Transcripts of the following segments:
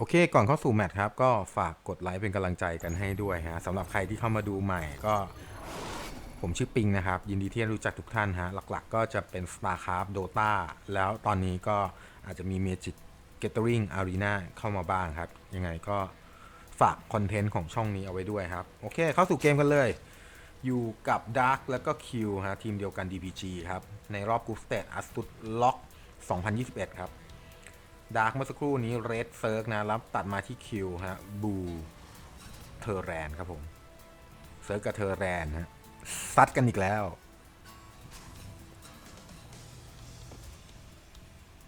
โอเค ก่อนเข้าสู่แมตช์ครับ ก็ฝากกดไลค์เป็นกำลังใจกันให้ด้วยฮะสำหรับใครที่เข้ามาดูใหม่ก็ ผมชื่อปิงนะครับ ยินดีที่ได้รู้จักทุกท่านฮะ หลักๆ ก็จะเป็น StarCraft Dota แล้วตอนนี้ก็อาจจะมี Magic Gathering Arena เข้ามาบ้างครับ ยังไงก็ฝากคอนเทนต์ของช่องนี้เอาไว้ด้วยครับ โอเค เข้าสู่เกมกันเลย อยู่กับ Dark แล้วก็ Q ฮะทีมเดียวกัน DPG ครับ ในรอบกรุ๊ปสเตจอัสตุดล็อก 2021 ครับ ดาร์กเมื่อสักครู่นี้เรดเซิร์กนะรับตัดมาที่คิวฮะบูเทอร์แรนครับผมเซิร์กกับเทอร์แรนฮะซัดกันอีกแล้ว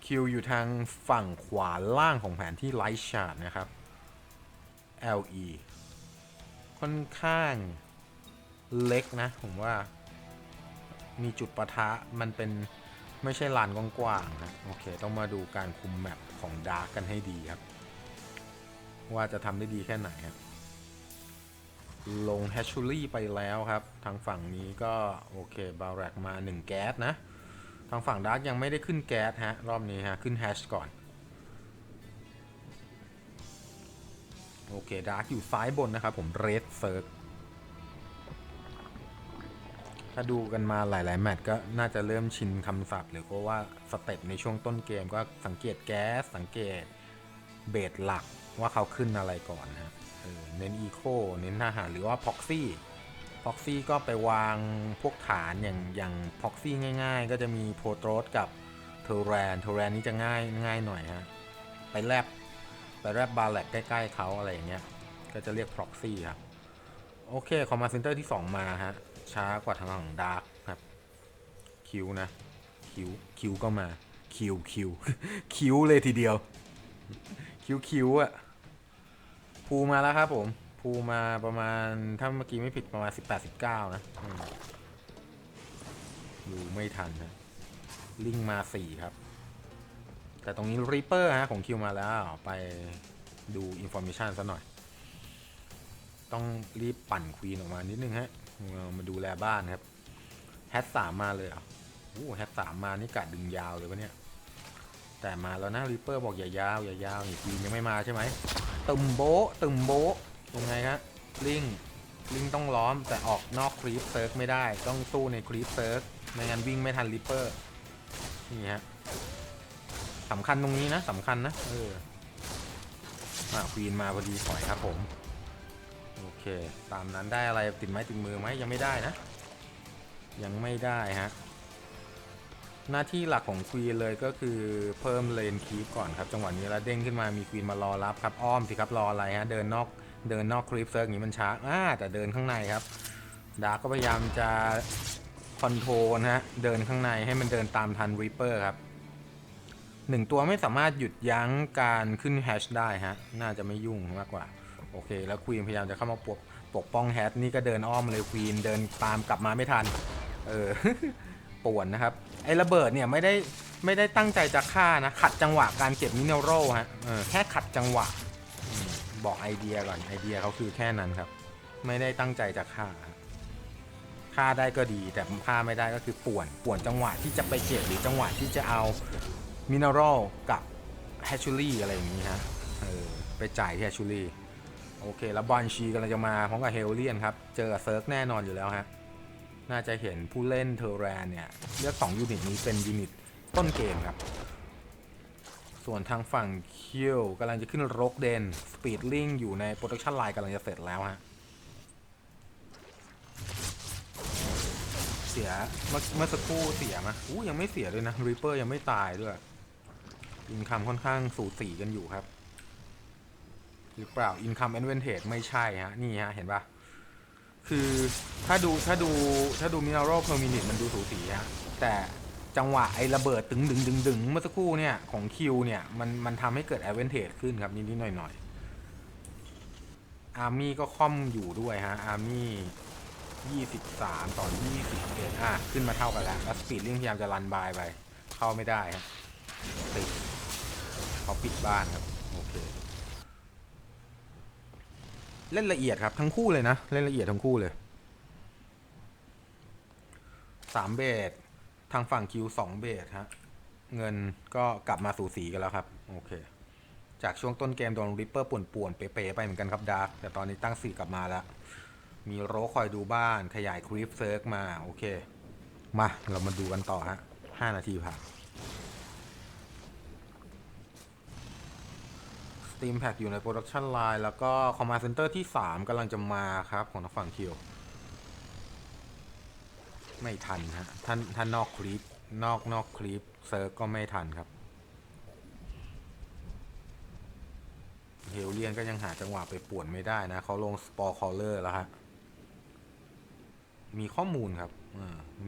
คิวอยู่ทางฝั่งขวาล่างของแผนที่ไลท์ชาร์ดนะครับ LE ค่อนข้างเล็กนะ ผมว่ามีจุดปะทะมันเป็น ไม่ใช่ลานกว้างๆนะโอเค ต้องมาดูการคุมแมปของดาร์กกันให้ดีครับ ว่าจะทำได้ดีแค่ไหนครับ ลงแฮชชูรี่ไปแล้วครับ ทางฝั่งนี้ก็โอเคบาร์แรกมา 1 แก๊สนะ ทางฝั่งดาร์กยังไม่ได้ขึ้นแก๊สฮะ รอบนี้ฮะ ขึ้นแฮชก่อน โอเคดาร์กอยู่ซ้ายบนนะครับผมเรดเซิร์ฟ ถ้าดูกันมาหลาย ๆ แมตช์ก็น่าจะเริ่มชินคำศัพท์ หรือก็ว่าสเต็ปในช่วงต้นเกมก็สังเกตแก๊ส สังเกตเบสหลักว่าเขาขึ้นอะไรก่อนนะเออเน้นอีโคเน้นทหารหรือว่าพ็อกซี่พ็อกซี่ก็ไปวางพวกฐานอย่างอย่างพ็อกซี่ง่าย ๆ ก็จะมีโพโตรสกับเทอร์แรนเทอร์แรนนี่จะง่ายง่ายหน่อยฮะไปแลบไปแลบบาแลกใกล้ ๆเขาอะไรอย่างเงี้ยก็จะเรียกพ็อกซี่ครับโอเคคอมมาเซนเตอร์ที่ 2 มาฮะ ช้ากว่าทางของดาร์กครับ คิวนะ คิวคิวก็มา คิวคิวคิวเลยทีเดียว คิวคิวอะภูมาแล้วครับผมภูมาประมาณ ถ้าเมื่อกี้ไม่ผิดประมาณ 18 19 นะดูไม่ทันนะลิงมา 4 ครับ แต่ตรงนี้รีเปอร์ฮะของคิวมาแล้วไปดูอินโฟ a t ชันซะหน่อย ต้องรีบปั่นควีนออกมานิดนึงฮะ เอามาดูแลบ้านครับ แฮตสามมาเลยอะโอ้แฮตสามมานี่กะดึงยาวเลยวะเนี่ย แต่มาแล้วนะริปเปอร์บอกอย่ายาวอย่ายาวนี่ควีนยังไม่มาใช่ไหมตึมโบตึมโบยังไงฮะลิงลิงต้องล้อมแต่ออกนอกครีปเซิร์กไม่ได้ ต้องสู้ในครีปเซิร์กไม่งั้นวิ่งไม่ทันริปเปอร์นี่ฮะสำคัญตรงนี้นะสำคัญนะเอออ่าควีนมาพอดีถอยครับผม เค ตามนั้นได้อะไรติดไม้ติดมือไหมยังไม่ได้นะ ยังไม่ได้ฮะ หน้าที่หลักของควีนเลยก็คือเพิ่มเลนคีปก่อนครับ จังหวะนี้แล้วเด้งขึ้นมามีควีนมารอรับครับอ้อมสิครับรออะไรฮะเดินนอกเดินนอกคลิปเซิร์กอย่างนี้มันช้าอ่าแต่เดินข้างในครับดาร์กก็พยายามจะคอนโทรลฮะเดินข้างในให้มันเดินตามทันรีเปอร์ครับหนึ่งตัวไม่สามารถหยุดยั้งการขึ้นแฮชได้ฮะ น่าจะไม่ยุ่งมากกว่า โอเค แล้วควีนพยายามจะเข้ามาปกปกป้องแฮทนี่ก็เดินอ้อมเลยควีนเดินตามกลับมาไม่ทัน เออป่วนนะครับ ไอ้ระเบิดเนี่ยไม่ได้ไม่ได้ตั้งใจจะฆ่านะ ขัดจังหวะการเก็บมินเนอรัลฮะเออแค่ขัดจังหวะ บอกไอเดียก่อนไอเดียเขาคือแค่นั้นครับ ไม่ได้ตั้งใจจะฆ่าฆ่าได้ก็ดีแต่ฆ่าไม่ได้ก็คือป่วนป่วนจังหวะที่จะไปเก็บหรือจังหวะที่จะเอามินเนอรัลกับแฮชชูรี่อะไรอย่างนี้ฮะเออไปจ่ายที่แฮชชูรี่ โอเค แล้วบอลชีกำลังจะมาพร้อมกับเฮลเลียนครับ เจอกับเซิร์กแน่นอนอยู่แล้วฮะ น่าจะเห็นผู้เล่นเทอร์แรนเนี่ย เลือก 2 ยูนิตนี้เป็นยูนิตต้นเกมครับ ส่วนทางฝั่งคิวกำลังจะขึ้นรกเดน สปีดลิงอยู่ในโปรดักชันไลน์กำลังจะเสร็จแล้วฮะ เสียเมื่อสักครู่เสียมะอู้ยังไม่เสียด้วยนะรีเปอร์ยังไม่ตายด้วยอินคัมค่อนข้างสูสีกันอยู่ครับ หรือเปล่า Income Advantage ไม่ใช่ฮะ นี่ฮะ เห็นปะคือถ้าดูถ้าดูถ้าดู Mineral per minute มันดูสูสีฮะ แต่จังหวะไอ้ระเบิดตึงดึงดึงดึงเมื่อสักครู่เนี่ย ของคิวเนี่ย มันมันทำให้เกิด Advantage ขึ้นครับ นิดๆหน่อยๆอาร์มี่ก็ค่อมอยู่ด้วยฮะ อาร์มี่23ต่อ21อะ ขึ้นมาเท่ากันแล้วแล้วสปีดลิงพยายามจะรันบายไป เข้าไม่ได้ฮะติดเขาปิดบ้านครับ โอ เล่นละเอียดครับทั้งคู่เลยนะ เล่นละเอียดทั้งคู่เลยสามเบสทางฝั่งคิวสองเบสฮะเงินก็กลับมาสู่สีกันแล้วครับ โอเค จากช่วงต้นเกมโดนริปเปอร์ป่วนๆเป๋ๆไปเหมือนกันครับดาร์กแต่ตอนนี้ตั้งสี่กลับมาแล้ว มีโรคคอยดูบ้านขยายคลิปเซิร์กมา โอเค มา เรามาดูกันต่อฮะห้านาทีผ่าน Steam Pack อยู่ใน Production Line แล้วก็ Command Center ที่ 3กำลังจะมาครับของทางฝั่งคิว ไม่ทันฮะท่านท่านนอกคลิป นอกนอกคลิปเซิร์ฟก็ไม่ทันครับ เฮลเลียนก็ยังหาจังหวะไปป่วนไม่ได้นะ เขาลงสปอร์คอลเลอร์แล้วฮะ มีข้อมูลครับ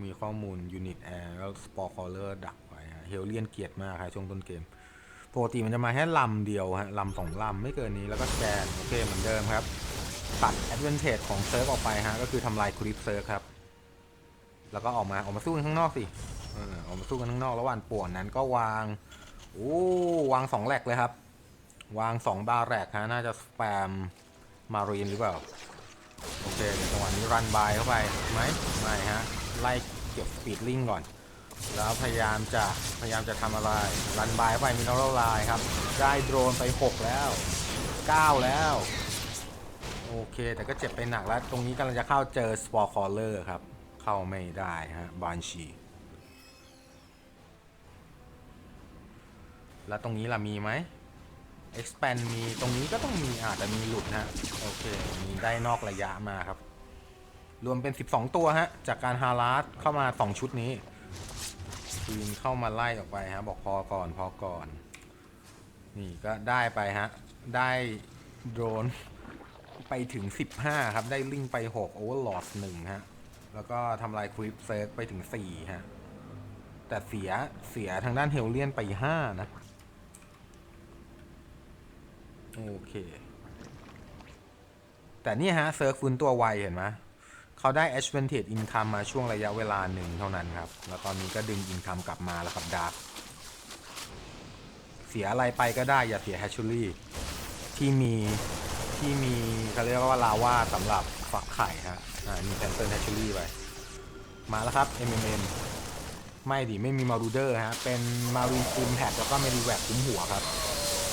มีข้อมูลยูนิตแอร์แล้วสปอร์คอลเลอร์ดักไว้ฮะเฮลเลียนเกลียดมากครับช่วงต้นเกม ปกติมันจะมาแค่ลำเดียวฮะลำสองลำไม่เกินนี้แล้วก็แกนโอเคเหมือนเดิมครับ ตัดแอดเวนเทจของเซิร์ฟออกไปฮะก็คือทำลายคลิปเซิร์ฟครับ แล้วก็ออกมาออกมาสู้กันข้างนอกสิออกมาสู้กันข้างนอกระหว่างป่วนนั้นก็วางโอ้วางสองแหลกเลยครับ วางสองบาร์แรกฮะน่าจะสแปมมารีนหรือเปล่าโอเคเดี๋ยวจังหวะนี้รันบายเข้าไปไหมไม่ฮะไล่เก็บสปีดลิงก่อน แล้วพยายามจะพยายามจะทำอะไร รันบายไปมินอรัลไลน์ครับ ได้โดรนไป 6 แล้ว 9 แล้ว โอเค แต่ก็เจ็บไปหนักแล้ว ตรงนี้กำลังจะเข้าเจอสปอร์คอลเลอร์ครับ เข้าไม่ได้ฮะบานชีแล้วตรงนี้ล่ะมีไหม expand มีตรงนี้ก็ต้องมีอาจจะมีหลุดนะโอเค มีได้นอกระยะมาครับ รวมเป็น 12 ตัวฮะ จากการฮาราสเข้ามา 2 ชุดนี้ ทีนเข้ามาไล่ออกไปฮะ บอกพอก่อนพอก่อน นี่ก็ได้ไปฮะ ได้โดรนไปถึง 15 ครับ ได้ลิงไป6โอเวอร์ลอด1ฮะ แล้วก็ทำลายคลิปเซิร์ฟไปถึง 4 ฮะ แต่เสียเสียทางด้านเฮลเลียนไป 5 นะ โอเค แต่นี่ฮะ เซิร์ฟฟื้นตัวไวเห็นไหม เขาได้ advantage income มาช่วงระยะเวลาหนึ่งเท่านั้นครับ แล้วตอนนี้ก็ดึง income กลับมาแล้วครับดาร์เสียอะไรไปก็ได้อย่าเสีย hatchery ที่มีที่มีเขาเรียกว่าลาว่าสำหรับฟักไข่ฮะอ่ามี cancel hatchery ไปมาแล้วครับ MMM ไม่ดิไม่มีมารูเดอร์ฮะ เป็นมารีนคูมแท็กแล้วก็เมดิแวกคุ้มหัวครับ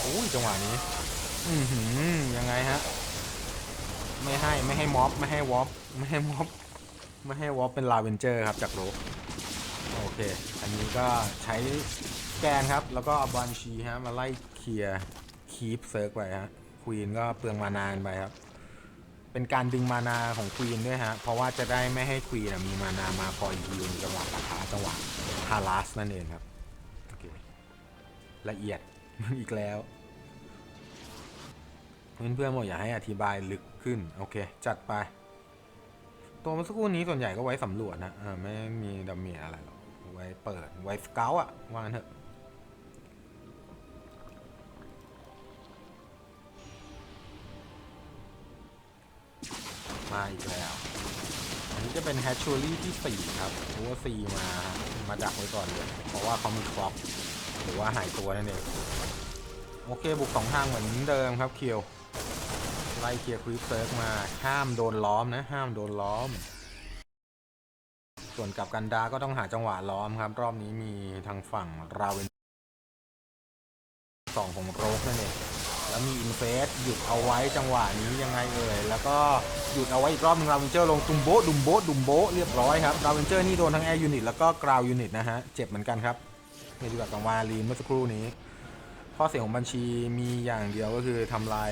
อุ้ยจังหวะนี้ อือหือยังไงฮะ ไม่ให้ไม่ให้ม็อบไม่ให้วอปไม่ให้ม็อบไม่ให้วอปเป็นลาเวนเจอร์ครับจากโรกโอเค อันนี้ก็ใช้แกนครับ แล้วก็เอาบัญชีฮะมาไล่เคลียร์คีปเซิร์ฟไปฮะควีนก็เปลืองมานานไปครับ เป็นการดึงมานาของควีนด้วยฮะ เพราะว่าจะได้ไม่ให้ควีนมีมานามาคอยฮิวในจังหวะปะทะจังหวะฮารัสนั่นเองครับ โอเค ละเอียดอีกแล้ว เพื่อนๆบอกอยากให้อธิบายลึกขึ้น โอเค จัดไป ตัวเมื่อสักครู่นี้ส่วนใหญ่ก็ไว้สำรวจนะอ่าไม่มีดาเมียอะไรหรอกไว้เปิดไว้สเกลอะว่างั้นเถอะมาอีกแล้ว อันนี้จะเป็นแฮชชูรี่ที่ 4 ครับเพราะว่า4มา มาดักไว้ก่อนเลย เพราะว่าเขามีคล็อก หรือว่าหายตัวนั่นเอง โอเค บุกสองทางเหมือนเดิมครับเคียว ไล่เคลียร์คลิปเซิร์ฟมา ห้ามโดนล้อมนะ ห้ามโดนล้อม ส่วนกับกันดาก็ต้องหาจังหวะล้อมครับ รอบนี้มีทางฝั่งราเวนสองของโรกนั่นเองแล้วมีอินเฟสหยุดเอาไว้จังหวะนี้ยังไงเอ่ยแล้วก็หยุดเอาไว้อีกรอบนึงราเวนเจอร์ลงดุมโบดุมโบดุมโบเรียบร้อยครับราเวนเจอร์นี่โดนทั้งแอร์ยูนิตแล้วก็กราวยูนิตนะฮะเจ็บเหมือนกันครับนี่ดีกว่ากับวาลีนเมื่อสักครู่นี้ข้อเสียของบัญชีมีอย่างเดียวก็คือทำลาย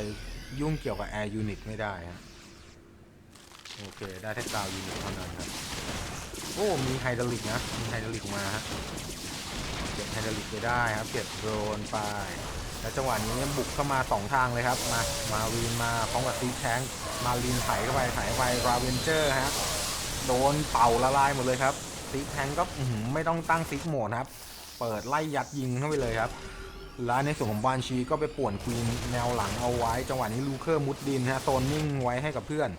ยุ่งเกี่ยวกับแอร์ยูนิตไม่ได้ฮะโอเค ได้แค่กาวยูนิตเท่านั้นครับ โอ้ มีไฮดรอลิกนะ มีไฮดรอลิกมาฮะ เก็บไฮดรอลิกไปได้ครับ เก็บโดรนไป แล้วจังหวะนี้บุกเข้ามา2ทางเลยครับ มา มาวีนมาพร้อมกับซีแทงมาลีนไถเข้าไปไถไปราเวนเจอร์ฮะ โดนเป่าละลายหมดเลยครับซีแทงก็ไม่ต้องตั้งซิกโหมดครับ เปิดไล่ยัดยิงเข้าไปเลยครับ แล้วในส่วนของบานชีก็ไปป่วนควีนแนวหลังเอาไว้ จังหวะนี้ลูเคอร์มุดดินฮะโซนนิ่งไว้ให้กับเพื่อน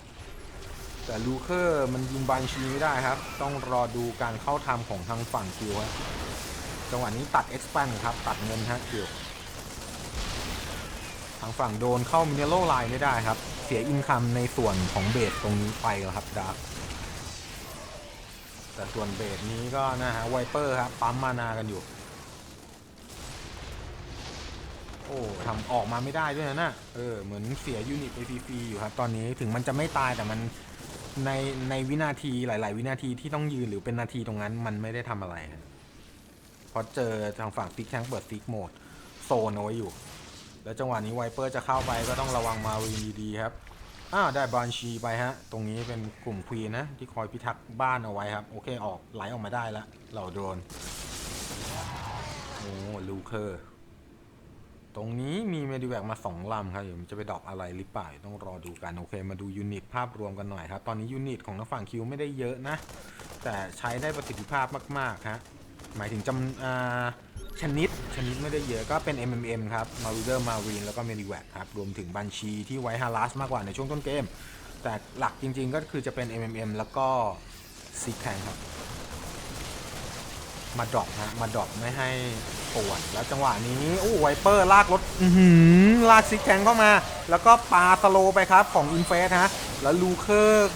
แต่ลูเคอร์มันยิงบานชีไม่ได้ครับ ต้องรอดูการเข้าทำของทางฝั่งคิวฮะจังหวะนี้ตัด expand ครับตัดเงินฮะคิวทางฝั่งโดนเข้ามิเนโลไลน์ไม่ได้ครับ เสียอินคัมในส่วนของเบสตรงนี้ไปแล้วครับดาร์แต่ส่วนเบสนี้ก็นะฮะไวเปอร์ครับปั๊มมานากันอยู่ โอ้ทำออกมาไม่ได้ด้วยนะน่ะเออเหมือนเสียยูนิตไปฟรีๆอยู่ครับตอนนี้ถึงมันจะไม่ตายแต่มันในในวินาทีหลาย ๆ วินาทีที่ต้องยืนหรือเป็นนาทีตรงนั้นมันไม่ได้ทำอะไรเพราะเจอทางฝั่งฟิกแทงเปิดฟิกโหมดโซนเอาไว้อยู่ แล้วจังหวะนี้ไวเปอร์จะเข้าไปก็ต้องระวังมาวีดีๆครับอ้าวได้บรานชีไปฮะ ตรงนี้เป็นกลุ่มควีนนะ ที่คอยพิทักษ์บ้านเอาไว้ครับ โอเคออกไหลออกมาได้แล้วเหล่าโดรนโอ้ลูเคอร์ ตรงนี้มีเมดิแวกมา 2 ลำครับเดี๋ยวมันจะไปดรอปอะไรหรือเปล่าต้องรอดูกัน โอเค มาดูยูนิตภาพรวมกันหน่อยครับ ตอนนี้ยูนิตของทางฝั่งคิวไม่ได้เยอะนะ แต่ใช้ได้ประสิทธิภาพมากๆฮะหมายถึงจำอาชนิดชนิดไม่ได้เยอะก็เป็น MMM ครับมารูเดอร์มารีนแล้วก็เมดิแวกครับ รวมถึงบัญชีที่ไว้ฮารัสมากกว่าในช่วงต้นเกม แต่หลักจริงๆก็คือจะเป็น MMM แล้วก็ซีแคงครับ มาดรอปฮะมาดรอปไม่ให้ปวนแล้วจังหวะนี้โอ้ไวเปอร์ลากรถอือหือลากซิกแทงเข้ามา แล้วก็ปาสโลไปครับของอินเฟสฮะแล้วลูเคอร์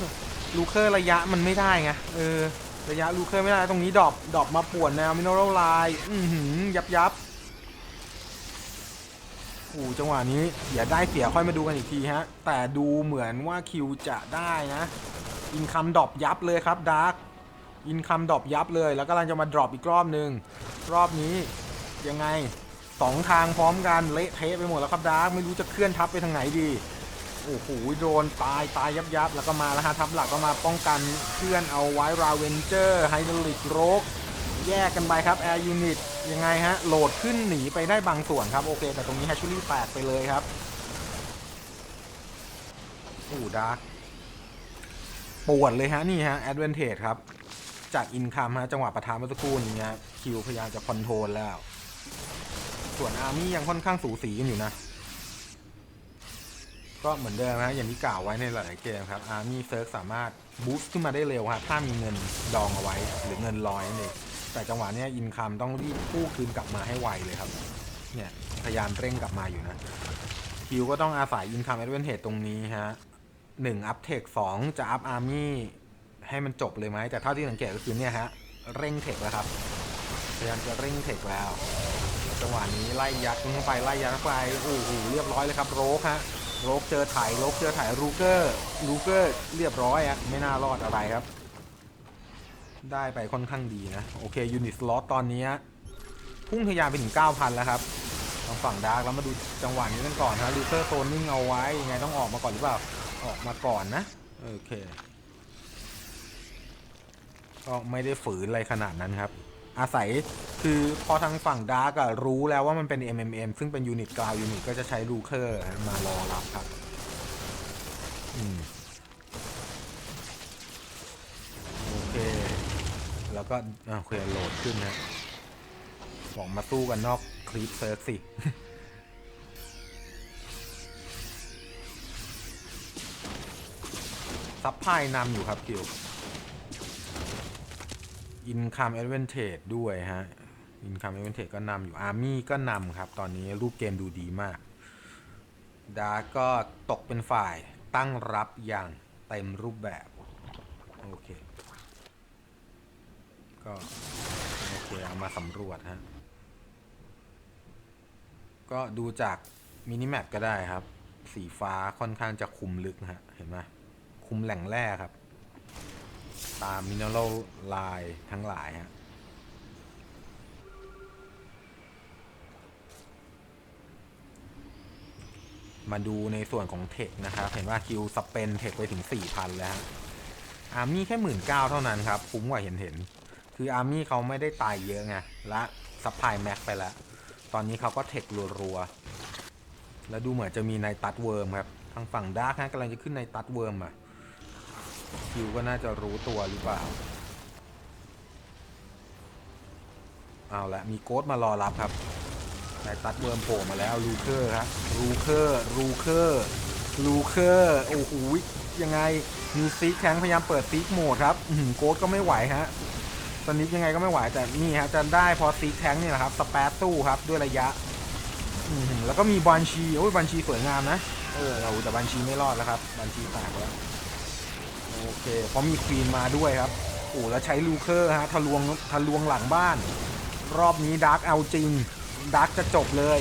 ลูเคอร์ระยะมันไม่ได้ไงเออระยะลูเคอร์ไม่ได้ตรงนี้ดรอปดรอปมาป่วนแนวมินเนอรัลไลน์อือหือยับยับโอ้จังหวะนี้เสียได้เสียค่อยมาดูกันอีกทีฮะ แต่ดูเหมือนว่าคิวจะได้นะ อินคัมดรอปยับเลยครับดาร์ก อินคัมดรอปยับเลยแล้วกำลังจะมาดรอปอีกรอบหนึ่งรอบนี้ยังไงสองทางพร้อมกันเละเทะไปหมดแล้วครับดาร์กไม่รู้จะเคลื่อนทัพไปทางไหนดีโอ้โหโดนตายตายยับยับแล้วก็มาแล้วฮะทัพหลักก็มาป้องกันเคลื่อนเอาไว้ราเวนเจอร์ไฮดรอลิกโรกแยกกันไปครับแอร์ยูนิตยังไงฮะโหลดขึ้นหนีไปได้บางส่วนครับโอเค แต่ตรงนี้แฮชชูรี่แตกไปเลยครับโอ้ดาร์กปวดเลยฮะนี่ฮะแอดเวนเทจครับ จากอินคัมฮะจังหวะประทานเมื่อสักครู่นี้ฮะคิวพยายามจะคอนโทรลแล้ว ส่วนอาร์มี่ยังค่อนข้างสูสีกันอยู่นะ ก็เหมือนเดิมฮะอย่างที่กล่าวไว้ในหลายๆเกมครับอาร์มี่เซิร์ฟสามารถบูสต์ขึ้นมาได้เร็วฮะถ้ามีเงินดองเอาไว้หรือเงินลอยนั่นเองแต่จังหวะเนี้อินคัมต้องรีบกู้คืนกลับมาให้ไวเลยครับเนี่ยพยายามเร่งกลับมาอยู่นะคิวก็ต้องอาศัยอินคัมแอดเวนเทจตรงนี้ฮะหนึ่งอัพเทคสองจะอัพอาร์มี่ ให้มันจบเลยไหมแต่เท่าที่สังเกตก็คือเนี่ยฮะเร่งเทคแล้วครับพยายามจะเร่งเทคแล้วจังหวะนี้ไล่ยัดเข้าไปไล่ยัดเข้าไปโอ้โหเรียบร้อยเลยครับโรกฮะโรกเจอถ่ายโรกเจอถ่ายรูเกอร์รูเกอร์เรียบร้อยอะไม่น่ารอดอะไรครับ ได้ไปค่อนข้างดีนะโอเคยูนิตสล็อตตอนนี้พุ่งทะยานไปถึง 9,000 แล้วครับทางฝั่งดาร์กแล้วมาดูจังหวะนี้กันก่อนฮะรูเกอร์โซนนิ่งเอาไว้ยังไงต้องออกมาก่อนหรือเปล่าออกมาก่อนนะโอเค ก็ไม่ได้ฝืนอะไรขนาดนั้นครับ อาศัยคือพอทางฝั่งดาร์กอะรู้แล้วว่ามันเป็น MMM ซึ่งเป็นยูนิตกราวยูนิตก็จะใช้ลูเคอร์มารอรับครับอืมโอเค แล้วก็อะโอเคโหลดขึ้นนะบอกมาสู้กันนอกคลิปเซิร์ฟสิซับพลายนำอยู่ครับคิว อินคัมแอดเวนเทจด้วยฮะอินคัมแอดเวนเทจก็นำอยู่อาร์มี่ก็นำครับ ตอนนี้รูปเกมดูดีมากดาก็ตกเป็นฝ่ายตั้งรับอย่างเต็มรูปแบบ โอเค ก็ โอเค เอามาสำรวจฮะ ก็ดูจากมินิแมปก็ได้ครับ สีฟ้าค่อนข้างจะคุมลึกนะฮะ เห็นไหมคุมแหล่งแร่ครับ ตามมินเนอรัลไลน์ทั้งหลายฮะมาดูในส่วนของเทคนะครับ เห็นว่าคิวสเปนเทคไปถึง 4,000 แล้วฮะอาร์มี่แค่หมื่นเก้าเท่านั้นครับ คุ้มกว่าเห็นเห็น คืออาร์มี่เขาไม่ได้ตายเยอะไง และซัพพลายแม็กไปแล้ว ตอนนี้เขาก็เทครัวๆ แล้วดูเหมือนจะมีในตัดเวิร์มครับ ทางฝั่งดาร์กฮะกำลังจะขึ้นในตัดเวิร์มอะ คิวก็น่าจะรู้ตัวหรือเปล่า เอาละมีโค้ดมารอรับครับนายตัดเวิร์มโผล่มาแล้วลูเคอร์ครับลูเคอร์ลูเคอร์ลูเคอร์โอ้โหยังไงมีซีกแข้งพยายามเปิดซีกโหมดครับโค้ดก็ไม่ไหวฮะตอนนี้ยังไงก็ไม่ไหวแต่นี่ฮะจะได้พอซีกแทงนี่แหละครับสเปซตู้ครับด้วยระยะแล้วก็มีบัญชีโอ้ยบัญชีสวยงามนะเออเอาแต่บัญชีไม่รอดแล้วครับบัญชีแตกแล้ว โอเคเพราะมีควีนมาด้วยครับโอ้แล้วใช้ลูเคอร์ฮะทะลวงทะลวงหลังบ้าน รอบนี้ดาร์กเอาจริงดาร์กจะจบเลย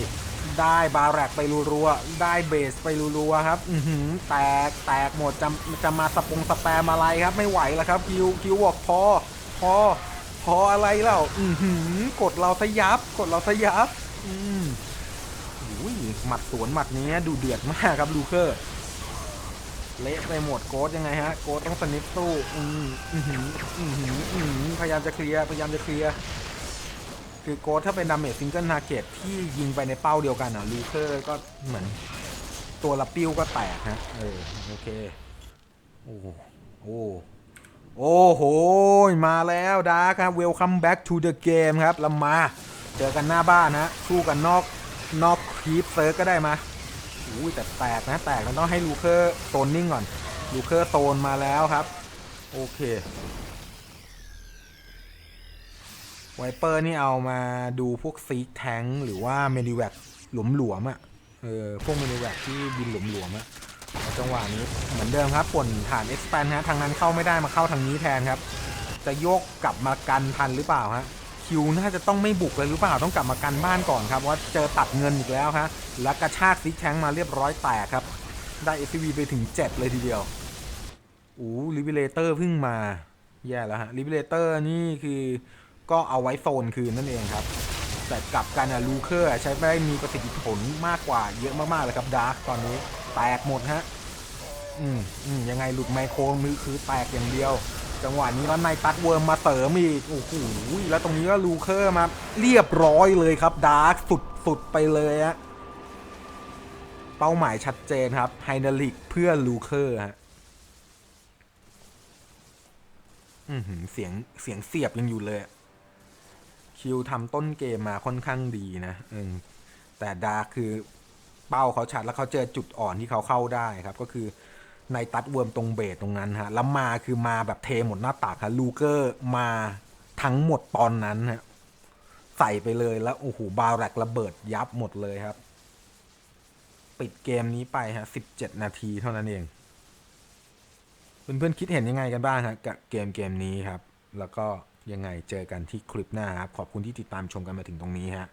ได้บาแรกไปรัวๆได้เบสไปรัวๆครับอือหือแตกแตกหมดจะจะมาสปงสแปมอะไรครับไม่ไหวแล้วครับคิวคิวบอกพอพอพออะไรแล้วอือหือกดเราซะยับกดเราซะยับอืมอุ้ยหมัดสวนหมัดนี้ดูเดือดมากครับลูเคอร์ เละไปหมดโกดยังไงฮะ โกดต้องสนิปสู้อืมอือหืออือหืออือหือพยายามจะเคลียร์พยายามจะเคลียร์คือโกดถ้าเป็นดาเมจซิงเกิลทาร์เก็ตที่ยิงไปในเป้าเดียวกันอะลูเคอร์ก็เหมือน ตัวละปิ้วก็แตกฮะเออโอเค โอ้โหโอ้โอ้โห มาแล้วดาร์ครับ Welcome back to the game ครับเรามา เจอกันหน้าบ้านนะสู้กันนอกนอกคลิปเซิร์ฟก็ได้มา อุ้ยแต่แตกนะแตกมันต้องให้ลูเคอร์โซนนิ่งก่อนลูเคอร์โซนมาแล้วครับ โอเคไวเปอร์นี่เอามาดูพวกซีกแทงหรือว่าเมดิแวกหลวมๆอะเออพวกเมดิแวกที่บินหลวมๆอะแล้วจังหวะนี้เหมือนเดิมครับป่นฐานเอ็กซ์แปนฮะทางนั้นเข้าไม่ได้มาเข้าทางนี้แทนครับ จะโยกกลับมากันทันหรือเปล่าฮะ คิวน่าจะต้องไม่บุกเลยหรือเปล่าต้องกลับมากันบ้านก่อนครับว่าเจอตัดเงินอีกแล้วฮะแล้วกระชากซิกแทงมาเรียบร้อยแตกครับ ได้ SCV ไปถึง 7 เลยทีเดียวอู้ลิเวเลเตอร์เพิ่งมา แย่แล้วฮะลิเวเลเตอร์นี่คือก็เอาไว้โซนคืนนั่นเองครับ แต่กลับกันอะลูเคอร์ใช้ได้มีประสิทธิผลมากกว่าเยอะมากๆเลยครับดาร์กตอนนี้แตกหมดฮะอืมอืมยังไงหลุดไมโครมือคือแตกอย่างเดียว จังหวะนี้แล้วนายตัดเวิร์มมาเสริมอีกโอ้โหแล้วตรงนี้ก็ลูเคอร์มาเรียบร้อยเลยครับดาร์กสุดสุดไปเลยฮะเป้าหมายชัดเจนครับไฮเดริกเพื่อลูเคอร์ฮะอือหือเสียงเสียงเสียบยังอยู่เลยคิวทำต้นเกมมาค่อนข้างดีนะแต่ดาร์กคือเป้าเขาชัดแล้วเขาเจอจุดอ่อนที่เขาเข้าได้ครับ ก็คือ ในตัดเวิร์มตรงเบสตรงนั้นฮะแล้วมาคือมาแบบเทหมดหน้าตักฮะลูเกอร์มาทั้งหมดตอนนั้นฮะใส่ไปเลยแล้วโอ้โหบาแรกระเบิดยับหมดเลยครับ ปิดเกมนี้ไปฮะ17นาทีเท่านั้นเอง เพื่อนๆคิดเห็นยังไงกันบ้างครับกับเกมเกมนี้ครับ แล้วก็ยังไงเจอกันที่คลิปหน้าครับ ขอบคุณที่ติดตามชมกันมาถึงตรงนี้ฮะ